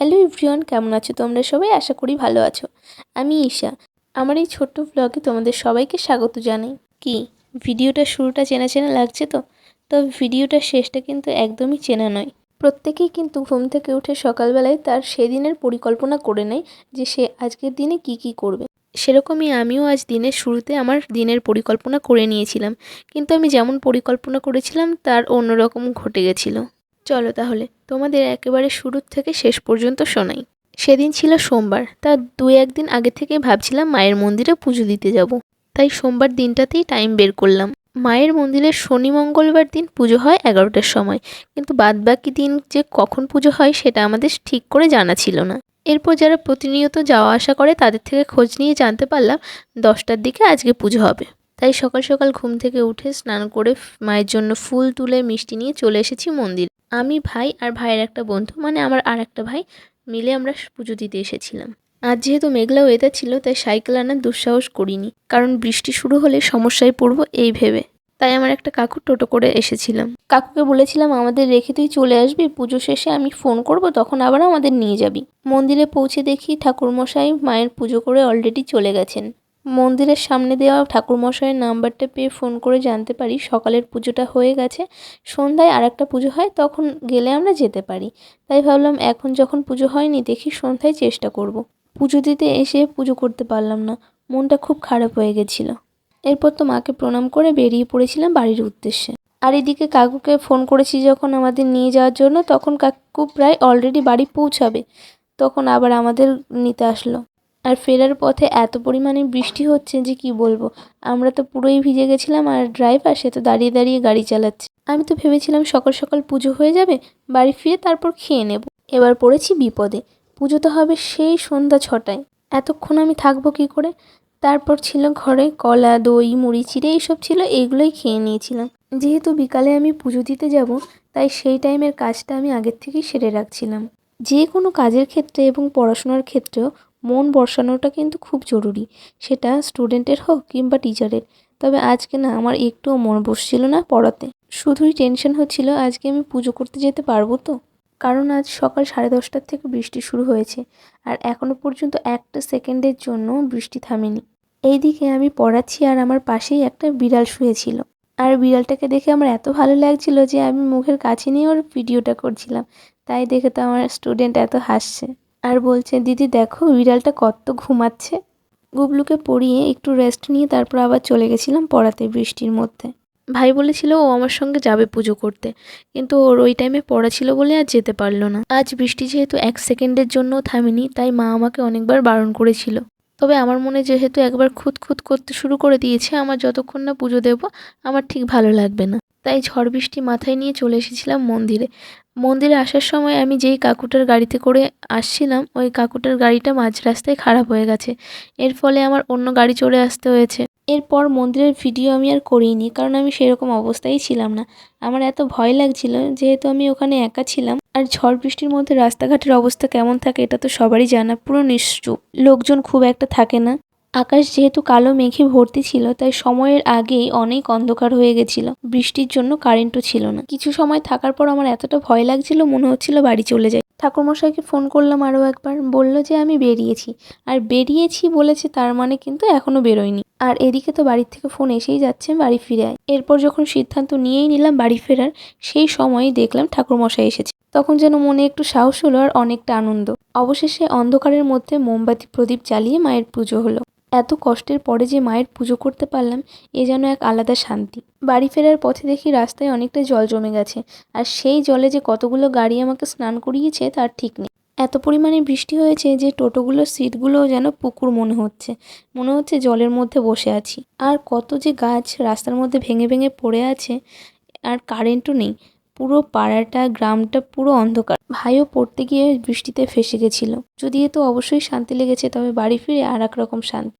Hello everyone, কেমন আছো তোমরা সবাই? আশা করি ভালো আছো। আমি ঈশা। আমার এই ছোট্ট ব্লগে তোমাদের সবাইকে স্বাগত জানাই। কি, ভিডিওটা শুরুটা চেনা চেনা লাগছে তো? তবে ভিডিওটার শেষটা কিন্তু একদমই চেনা নয়। প্রত্যেকেই কিন্তু ঘুম থেকে উঠে সকালবেলায় তার সেদিনের পরিকল্পনা করে নেয় যে সে আজকের দিনে কি কি করবে। সেরকমই আমিও আজ দিনের শুরুতে আমার দিনের পরিকল্পনা করে নিয়েছিলাম। কিন্তু আমি যেমন পরিকল্পনা করেছিলাম, তার অন্যরকম ঘটে গেছিল। চলো তাহলে, তোমাদের একেবারে শুরুর থেকে শেষ পর্যন্ত শোনাই। সেদিন ছিল সোমবার তার দু একদিন আগে থেকে ভাবছিলাম মায়ের মন্দিরে পুজো দিতে যাব। তাই সোমবার দিনটাতেই টাইম বের করলাম। মায়ের মন্দিরে শনি মঙ্গলবার দিন পুজো হয় এগারোটার সময়, কিন্তু বাদবাকি দিন যে কখন পুজো হয় সেটা আমাদের ঠিক করে জানা ছিল না। এরপর যারা প্রতিনিয়ত যাওয়া আসা করে তাদের থেকে খোঁজ নিয়ে জানতে পারলাম, দশটার দিকে আজকে পুজো হবে। তাই সকাল সকাল ঘুম থেকে উঠে স্নান করে মায়ের জন্য ফুল তুলে মিষ্টি নিয়ে চলে এসেছি মন্দির। আমি ভাই আর ভাইয়ের একটা বন্ধু মানে আমার আর একটা ভাই, মিলে আমরা পুজো দিতে এসেছিলাম। আজ যেহেতু মেঘলা ওয়েদার ছিল, তাই সাইকেল আনার দুঃসাহস করিনি, কারণ বৃষ্টি শুরু হলে সমস্যায় পড়ব এই ভেবে। তাই আমার একটা কাকু টোটো করে এসেছিলাম। কাকুকে বলেছিলাম, আমাদের রেখে তুই চলে আসবি, পুজো শেষে আমি ফোন করব, তখন আবার আমাদের নিয়ে যাবি। মন্দিরে পৌঁছে দেখি ঠাকুরমশাই মায়ের পুজো করে অলরেডি চলে গেছেন। মন্দিরের সামনে দেওয়া ঠাকুরমশাইয়ের নাম্বারটা পেয়ে ফোন করে জানতে পারি, সকালের পুজোটা হয়ে গেছে, সন্ধ্যায় আর একটা পুজো হয়, তখন গেলে আমরা যেতে পারি। তাই ভাবলাম এখন যখন পুজো হয়নি, দেখি সন্ধ্যায় চেষ্টা করব। পুজো দিতে এসে পুজো করতে পারলাম না, মনটা খুব খারাপ হয়ে গেছিল। এরপর তো মাকে প্রণাম করে বেরিয়ে পড়েছিলাম বাড়ির উদ্দেশ্যে। আর এদিকে কাকুকে ফোন করেছি যখন আমাদের নিয়ে যাওয়ার জন্য, তখন কাকু প্রায় অলরেডি বাড়ি পৌঁছাবে, তখন আবার আমাদের নিতে আসলো। আর ফেরার পথে এত পরিমাণে বৃষ্টি হচ্ছে যে কি বলব? আমরা তো পুরোই ভিজে গেছিলাম আর ড্রাইভার সে তো দাঁড়িয়ে দাঁড়িয়ে গাড়ি চালাচ্ছে। আমি তো ভেবেছিলাম সকাল সকাল পুজো হয়ে যাবে, বাড়ি ফিরে তারপর খেয়ে নেব। এবার পড়েছি বিপদে। পুজো তো হবে সেই সন্ধ্যা ছটায়। এতক্ষণ আমি থাকব কি করে? তারপর ছিল ঘরে কলা, দই, মুড়ি, চিড়ে এইসব ছিল এইগুলোই খেয়ে নিয়েছিলাম। যেহেতু বিকালে আমি পুজো দিতে যাব, তাই সেই টাইমের কাজটা আমি আগের থেকেই সেরে রাখছিলাম। যে কোনো কাজের ক্ষেত্রে এবং পড়াশোনার ক্ষেত্রেও মন বসানোটা কিন্তু খুব জরুরি। সেটা স্টুডেন্টের হোক কিংবা টিচারের তবে আজকে না আমার একটুও মন বসছিল না পড়াতে। শুধুই টেনশন হচ্ছিল, আজকে আমি পুজো করতে যেতে পারব তো? কারণ আজ সকাল সাড়ে দশটার থেকে বৃষ্টি শুরু হয়েছে, আর এখনও পর্যন্ত একটা সেকেন্ডের জন্য বৃষ্টি থামেনি। এইদিকে আমি পড়াচ্ছি আর আমার পাশেই একটা বিড়াল শুয়েছিল আর বিড়ালটাকে দেখে আমার এত ভালো লাগছিল যে আমি মুখের কাছে নিয়ে ওর ভিডিওটা করছিলাম। তাই দেখে তো আমার স্টুডেন্ট এত হাসছে। আর বলছে, দিদি, দেখো, বিড়ালটা কত ঘুমাচ্ছে। গুবলুকে পড়িয়ে একটু রেস্ট নিয়ে তারপর আবার চলে গেছিলাম পড়াতে বৃষ্টির মধ্যে। ভাই বলেছিল, ও আমার সঙ্গে যাবে পুজো করতে। কিন্তু ওর ওই টাইমে পড়া ছিল বলে আর যেতে পারল না। আজ বৃষ্টি যেহেতু এক সেকেন্ডের জন্য থামেনি, তাই মা আমাকে অনেকবার বারণ করেছিল। তবে আমার মনে যেহেতু একবার খুঁত খুঁত করতে শুরু করে দিয়েছে, আমার যতক্ষণ না পুজো দেবো, আমার ঠিক ভালো লাগবে না। তাই ঝড় বৃষ্টি মাথায় নিয়ে চলে এসেছিলাম মন্দিরে। মন্দিরে আসার সময় আমি যেই কাকুটার গাড়িতে করে আসছিলাম, ওই কাকুটার গাড়িটা মাঝ রাস্তায় খারাপ হয়ে গেছে। এর ফলে আমার অন্য গাড়ি চড়ে আসতে হয়েছে। এরপর মন্দিরের ভিডিও আমি আর করিনি, কারণ আমি সেরকম অবস্থায় ছিলাম না। আমার এত ভয় লাগছিল, যেহেতু আমি ওখানে একা ছিলাম। আর ঝড় বৃষ্টির মধ্যে রাস্তাঘাটের অবস্থা কেমন থাকে, এটা তো সবারই জানা, পুরো নিশ্চুপ। লোকজন খুব একটা থাকে না। আকাশ যেহেতু কালো মেঘে ভর্তি ছিল, তাই সময়ের আগেই অনেক অন্ধকার হয়ে গেছিল। বৃষ্টির জন্য কারেন্টও ছিল না। কিছু সময় থাকার পর আমার এতটা ভয় লাগছিল, মনে হচ্ছিল বাড়ি চলে যাই। ঠাকুরমশাইকে ফোন করলাম আরও একবার। বলল যে আমি বেরিয়েছি। আর বেরিয়েছি বলেছে তার মানে কিন্তু এখনও বেরোয়নি। আর এদিকে তো বাড়ির থেকে ফোন এসেই যাচ্ছে, বাড়ি ফিরে আয়। এরপর যখন সিদ্ধান্ত নিয়েই নিলাম বাড়ি ফেরার, সেই সময়ই দেখলাম ঠাকুরমশাই এসেছে। তখন যেন মনে একটু সাহস হলো আর অনেকটা আনন্দ। অবশেষে অন্ধকারের মধ্যে মোমবাতি প্রদীপ জ্বালিয়ে মায়ের পুজো হলো। এত কষ্টের পরে যে মায়ের পুজো করতে পারলাম, এ যেন এক আলাদা শান্তি। বাড়ি ফেরার পথে দেখি রাস্তায় অনেকটা জল জমে গেছে, আর সেই জলে যে কতগুলো গাড়ি আমাকে স্নান করিয়েছে তার ঠিক নেই। এত পরিমাণে বৃষ্টি হয়েছে যে টোটোগুলোর সিটগুলোও যেন পুকুর মনে হচ্ছে মনে হচ্ছে জলের মধ্যে বসে আছি। আর কত যে গাছ রাস্তার মধ্যে ভেঙে ভেঙে পড়ে আছে, আর কারেন্টও নেই, পুরো পাড়াটা, গ্রামটা পুরো অন্ধকার। ভাইও পড়তে গিয়ে বৃষ্টিতে ফেসে গেছিল। যদি তো অবশ্যই শান্তি লেগেছে, তবে বাড়ি ফিরে আর এক রকম শান্তি।